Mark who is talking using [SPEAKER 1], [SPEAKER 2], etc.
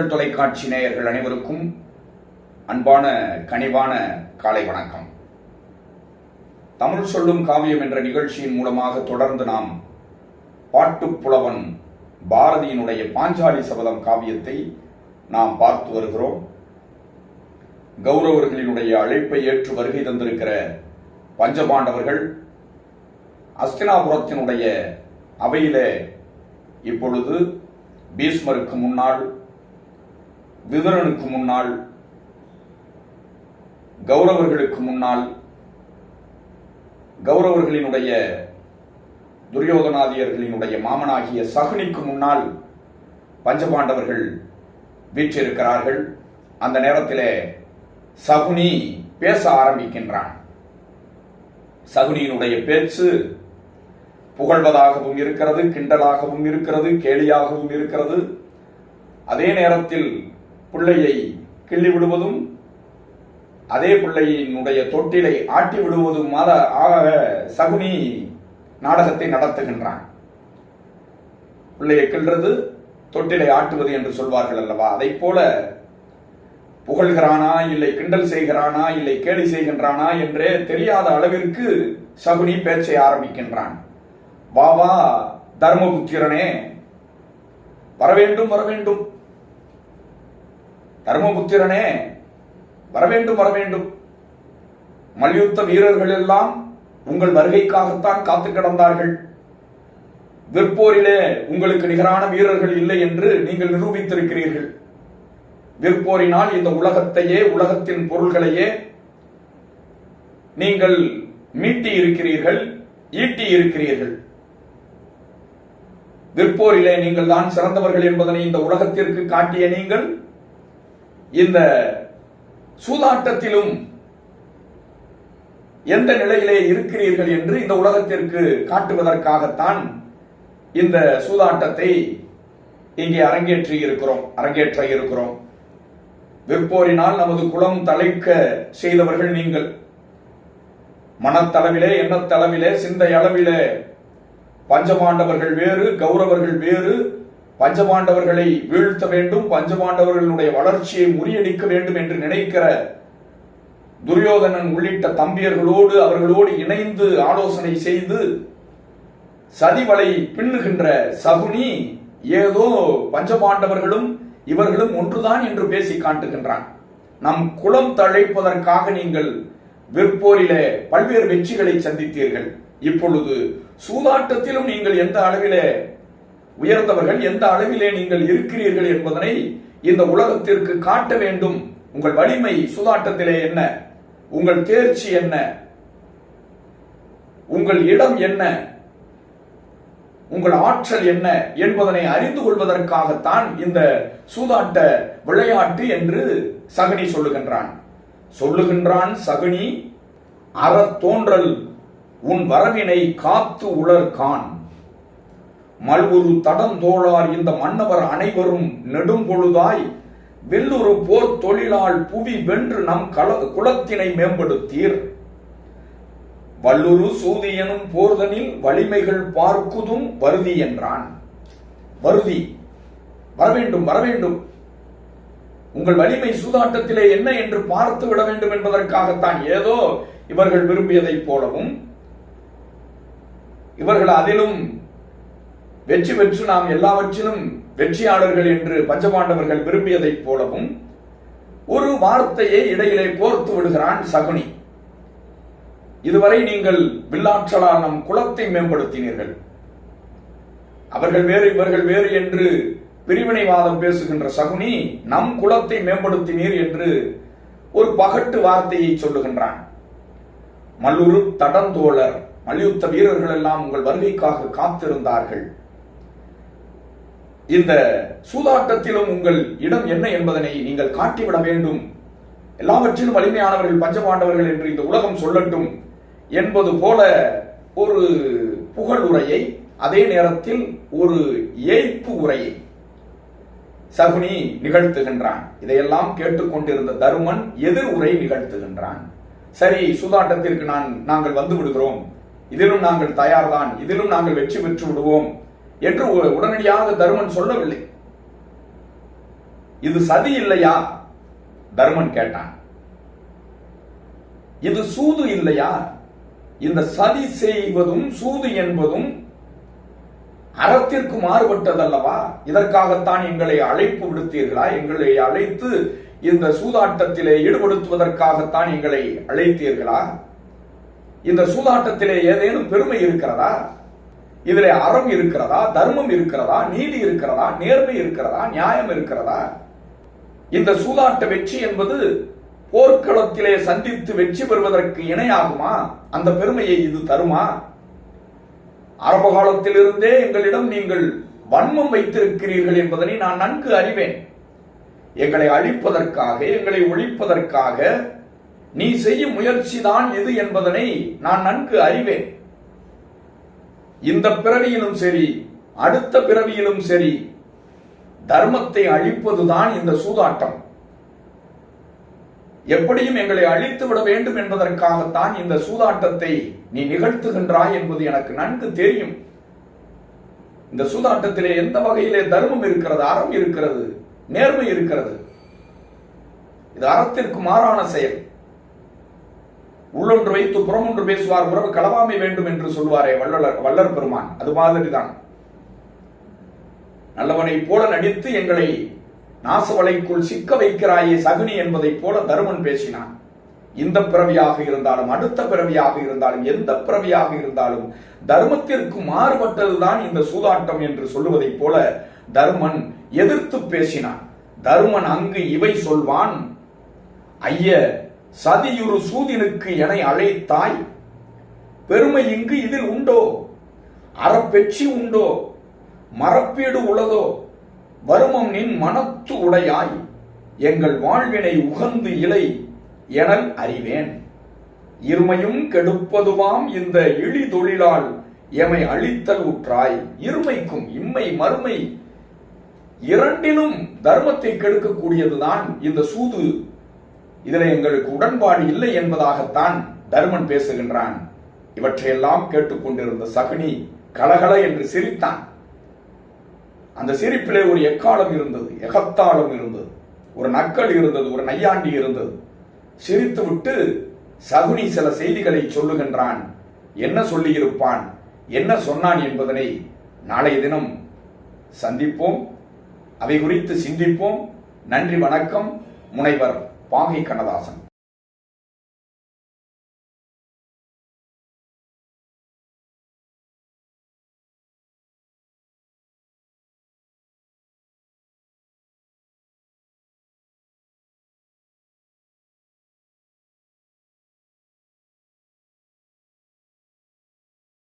[SPEAKER 1] மக்கள் தொலைக்காட்சி நேயர்கள் அனைவருக்கும் அன்பான கனிவான காலை வணக்கம். தமிழ் சொல்லும் காவியம் என்ற நிகழ்ச்சியின் மூலமாக தொடர்ந்து நாம் பாட்டுப்புலவன் பாரதியினுடைய பாஞ்சாலி சபதம் காவியத்தை நாம் பார்த்து வருகிறோம். கௌரவர்களினுடைய அழைப்பை ஏற்று வருகை தந்திருக்கிற பஞ்சபாண்டவர்கள் அஸ்தினாபுரத்தினுடைய அவையில இப்பொழுது பீஷ்மருக்கு முன்னால் விவரனுக்கு முன்னால் கௌரவர்களுக்கு முன்னால் கௌரவர்களினுடைய துரியோதனாதியர்களினுடைய மாமனாகிய சகுனிக்கு முன்னால் பஞ்சபாண்டவர்கள் வீற்றிருக்கிறார்கள். அந்த நேரத்திலே சகுனி பேச ஆரம்பிக்கின்றான். சகுனியினுடைய பேச்சு புகழ்வதாகவும் இருக்கிறது கிண்டலாகவும் இருக்கிறது கேலியாகவும் இருக்கிறது. அதே நேரத்தில் பிள்ளையை கிள்ளி விடுவதும் அதே பிள்ளையினுடைய தொட்டிலை ஆட்டி விடுவதும் ஆக சகுனி நாடகத்தை நடத்துகின்றான். பிள்ளையை கிள்றது தொட்டிலை ஆட்டுவது என்று சொல்வார்கள் அல்லவா? அதை போல புகழ்கிறானா இல்லை கிண்டல் செய்கிறானா இல்லை கேலி செய்கின்றானா என்றே தெரியாத அளவிற்கு சகுனி பேச்சை ஆரம்பிக்கின்றான். வா வா தர்மபுத்திரனே வரவேண்டும் வரவேண்டும் தர்மபுத்திரனே வரவேண்டும் வரவேண்டும். மல்யுத்த வீரர்கள் எல்லாம் உங்கள் வருகைக்காகத்தான் காத்து கிடந்தார்கள். விற்போரிலே உங்களுக்கு நிகரான வீரர்கள் இல்லை என்று நீங்கள் நிரூபித்திருக்கிறீர்கள். விற்போரினால் இந்த உலகத்தையே உலகத்தின் பொருள்களையே நீங்கள் மீட்டி இருக்கிறீர்கள் ஈட்டி இருக்கிறீர்கள் விற்போரிலே நீங்கள் தான் சிறந்தவர்கள் என்பதனை இந்த உலகத்திற்கு காட்டிய நீங்கள் இந்த சூதாட்டத்திலும் எந்த நிலையிலே இருக்கிறீர்கள் என்று இந்த உலகத்திற்கு காட்டுவதற்காகத்தான் இந்த சூதாட்டத்தை இங்கே அரங்கேற்றி இருக்கிறோம் அரங்கேற்ற இருக்கிறோம். விற்போரினால் நமது குளம் தலைக்க செய்தவர்கள் நீங்கள். மனத்தளவிலே எண்ணத்தளவிலே சிந்தை அளவிலே பஞ்சபாண்டவர்கள் வேறு கௌரவர்கள் வேறு பஞ்சபாண்டவர்களை வீழ்த்த வேண்டும் பஞ்சபாண்டவர்களுடைய வளர்ச்சியை முறியடிக்க வேண்டும் என்று நினைக்கிற துரியோதனன் உள்ளிட்ட தம்பியர்களோடு அவர்களோடு இணைந்து ஆலோசனை செய்து சதிவலை பின்னுகின்ற சகுனி ஏதோ பஞ்சபாண்டவர்களும் இவர்களும் ஒன்றுதான் என்று பேசி காட்டுகின்றான். நம் குலம் தழைப்பதற்காக நீங்கள் விற்போரிலே பல்வேறு வெற்றிகளை சந்தித்தீர்கள். இப்பொழுது சூதாட்டத்திலும் நீங்கள் எந்த அளவிலே உயர்ந்தவர்கள் எந்த அளவிலே நீங்கள் இருக்கிறீர்கள் என்பதனை இந்த உலகத்திற்கு காட்ட வேண்டும். உங்கள் வலிமை சூதாட்டத்திலே என்ன? உங்கள் தேர்ச்சி என்ன? உங்கள் இடம் என்ன? உங்கள் ஆற்றல் என்ன என்பதனை அறிந்து கொள்வதற்காகத்தான் இந்த சூதாட்ட விளையாட்டு என்று சகனி சொல்லுகின்றான். சொல்லுகின்றான் சகுனி அறத்தோன்றல் உன் வரவினை காத்து உலர்கான். மல்வுரு தடந்தோழார் இந்த மன்னவர் அனைவரும் நெடும்பொழுதாய் வெல்லுரு போர் தொழிலால் புவி வென்று நம் குலத்தினை மேம்படுத்தீர். வல்லுரு சூதியனும் போர்தனில் வலிமைகள் பார்க்குதும் வருதி என்றான். வருதி வரவேண்டும் வரவேண்டும். உங்கள் வலிமை சூதாட்டத்திலே என்ன என்று பார்த்து விட வேண்டும் என்பதற்காகத்தான் ஏதோ இவர்கள் விரும்பியதைப் போலவும் இவர்கள் அதிலும் வெற்றி பெற்று நாம் எல்லாவற்றிலும் வெற்றியாளர்கள் என்று பஞ்சபாண்டவர்கள் விரும்பியதைப் போலவும் ஒரு வார்த்தையை இடையிலே கோர்த்து விடுகிறான் சகுனி. இதுவரை நீங்கள் வில்லாற்றலால் நம் குலத்தை மேம்படுத்தினீர்கள். அவர்கள் வேறு இவர்கள் வேறு என்று பிரிவினைவாதம் பேசுகின்ற சகுனி நம் குலத்தை மேம்படுத்தினீர் என்று ஒரு பகட்டு வார்த்தையை சொல்லுகின்றான். மல்லுரு தடந்தோழர் மல்யுத்த வீரர்கள் எல்லாம் உங்கள் வருகைக்காக காத்திருந்தார்கள். இந்த சூதாட்டத்திலும் உங்கள் இடம் என்ன என்பதனை நீங்கள் காட்டிவிட வேண்டும். எல்லாவற்றிலும் வலிமையானவர்கள் பஞ்சபாண்டவர்கள் என்று இந்த உலகம் சொல்லட்டும் என்பது போல ஒரு புகழ் உரையை அதே நேரத்தில் ஒரு ஏய்ப்பு உரையை சகுனி நிகழ்த்துகின்றான். இதையெல்லாம் கேட்டுக்கொண்டிருந்த தருமன் எதிர் உரை நிகழ்த்துகின்றான். சரி சூதாட்டத்திற்கு நான் நாங்கள் வந்து விடுகிறோம். இதிலும் நாங்கள் தயார்தான். இதிலும் நாங்கள் வெற்றி பெற்று விடுவோம். என்று உடனடியாக தருமன் சொல்லவில்லை. இது சதி இல்லையா? தர்மன் கேட்டான். இது சூது இல்லையா? இந்த சதி செய்வதும் சூது என்பதும் அறத்திற்கு மாறுபட்டதல்லவா? இதற்காகத்தான் எங்களை அழைப்பு விடுத்தீர்களா? எங்களை அழைத்து இந்த சூதாட்டத்திலே ஈடுபடுத்துவதற்காகத்தான் எங்களை அழைத்தீர்களா? இந்த சூதாட்டத்திலே ஏதேனும் பெருமை இருக்கிறதா? இதுல அறம் இருக்கிறதா தர்மம் இருக்கிறதா நீதி இருக்கிறதா நேர்மை இருக்கிறதா நியாயம் இருக்கிறதா? இந்த சூதாட்ட வெற்றி என்பது போர்க்களத்திலே சந்தித்து வெற்றி பெறுவதற்கு இணையாகுமா? அந்த பெருமையை இது தருமா? அரபு காலத்திலிருந்தே எங்களிடம் நீங்கள் வன்மம் வைத்திருக்கிறீர்கள் என்பதனை நான் நன்கு அறிவேன். எங்களை அழிப்பதற்காக எங்களை ஒழிப்பதற்காக நீ செய்யும் முயற்சி தான் இது என்பதனை நான் நன்கு அறிவேன். இந்த பிறவியிலும் சரி அடுத்த பிறவியிலும் சரி தர்மத்தை அழிப்பதுதான் இந்த சூதாட்டம். எப்படியும் எங்களை அழித்து விட வேண்டும் என்பதற்காகத்தான் இந்த சூதாட்டத்தை நீ நிகழ்த்துகின்றாய் என்பது எனக்கு நன்கு தெரியும். இந்த சூதாட்டத்திலே எந்த வகையிலே தர்மம் இருக்கிறது அறம் இருக்கிறது நேர்மை இருக்கிறது. இது அறத்திற்கு மாறான செயல். உள்ளொன்று வைத்து புறமொன்று பேசுவார் உறவு களவாமை வேண்டும் என்று சொல்வாரே வள்ளலர் வல்லர் பெருமான். அது மாதிரிதான். நல்லவனை போல நடித்து எங்களை நாசவலைக்குள் சிக்க வைக்கிறாயே சகுனி என்பதைப் போல தருமன் பேசினான். இந்த பிறவியாக இருந்தாலும் அடுத்த பிறவியாக இருந்தாலும் எந்த பிறவியாக இருந்தாலும் தர்மத்திற்கு மாறுபட்டதுதான் இந்த சூதாட்டம் என்று சொல்லுவதைப் போல தர்மன் எதிர்த்து பேசினான். தருமன் அங்கு இவை சொல்வான் ஐய சதியுறு சூதினுக்கு என அழைத்தாய். பெருமை இங்கு இதில் உண்டோ? அறப்பெற்றி உண்டோ? மரப்பீடு உளதோ? வருமம் நின் மனத்து உடையாய். எங்கள் வாழ்வினை உகந்து இலை எனல் அறிவேன். இருமையும் கெடுப்பதுவாம் இந்த இழி தொழிலால் எமை அழித்தல் உற்றாய். இருமைக்கும் இம்மை மறுமை இரண்டிலும் தர்மத்தை கெடுக்கக்கூடியதுதான் இந்த சூது. இதில் எங்களுக்கு உடன்பாடு இல்லை என்பதாகத்தான் தர்மன் பேசுகின்றான். இவற்றையெல்லாம் கேட்டுக்கொண்டிருந்த சகுனி கலகல என்று சிரித்தான். அந்த சிரிப்பிலே ஒரு எக்காலம் இருந்தது எகத்தாளம் இருந்தது. ஒரு நக்கல் இருந்தது ஒரு நையாண்டி இருந்தது. சிரித்துவிட்டு சகுனி சில செய்திகளை சொல்லுகின்றான். என்ன சொல்லியிருப்பான் என்ன சொன்னான் என்பதனை நாளைய தினம் சந்திப்போம். அவை குறித்து சிந்திப்போம். நன்றி வணக்கம். முனைவர். பாகை கண்ணதாசன்.